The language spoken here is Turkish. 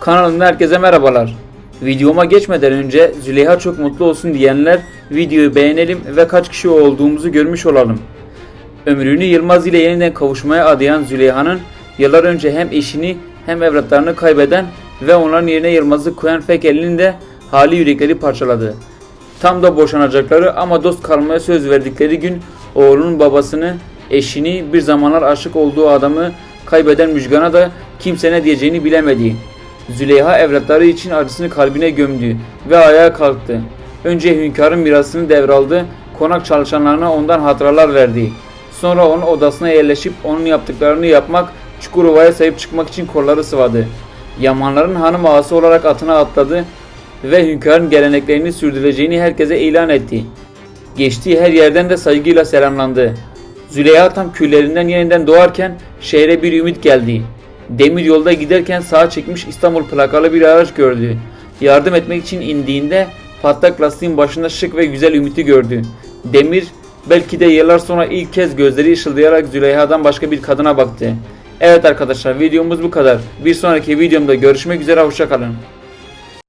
Kanalımda herkese merhabalar. Videoma geçmeden önce Züleyha çok mutlu olsun diyenler videoyu beğenelim ve kaç kişi olduğumuzu görmüş olalım. Ömrünü Yılmaz ile yeniden kavuşmaya adayan Züleyha'nın yıllar önce hem eşini hem evlatlarını kaybeden ve onların yerine Yılmaz'ı koyan Fekeli'nin de hali yürekleri parçaladı. Tam da boşanacakları ama dost kalmaya söz verdikleri gün oğlunun babasını, eşini, bir zamanlar aşık olduğu adamı kaybeden Müjgan'a da kimse ne diyeceğini bilemedi. Züleyha evlatları için acısını kalbine gömdü ve ayağa kalktı. Önce hünkârın mirasını devraldı, konak çalışanlarına ondan hatıralar verdi. Sonra onun odasına yerleşip onun yaptıklarını yapmak, Çukurova'ya sahip çıkmak için kolları sıvadı. Yamanların hanım ağası olarak atına atladı ve hünkârın geleneklerini sürdüreceğini herkese ilan etti. Geçtiği her yerden de saygıyla selamlandı. Züleyha tam küllerinden yeniden doğarken şehre bir ümit geldi. Demir yolda giderken sağa çekmiş İstanbul plakalı bir araç gördü. Yardım etmek için indiğinde patlak lastiğin başında şık ve güzel Ümit'i gördü. Demir belki de yıllar sonra ilk kez gözleri ışıldayarak Züleyha'dan başka bir kadına baktı. Evet arkadaşlar videomuz bu kadar. Bir sonraki videomda görüşmek üzere hoşçakalın.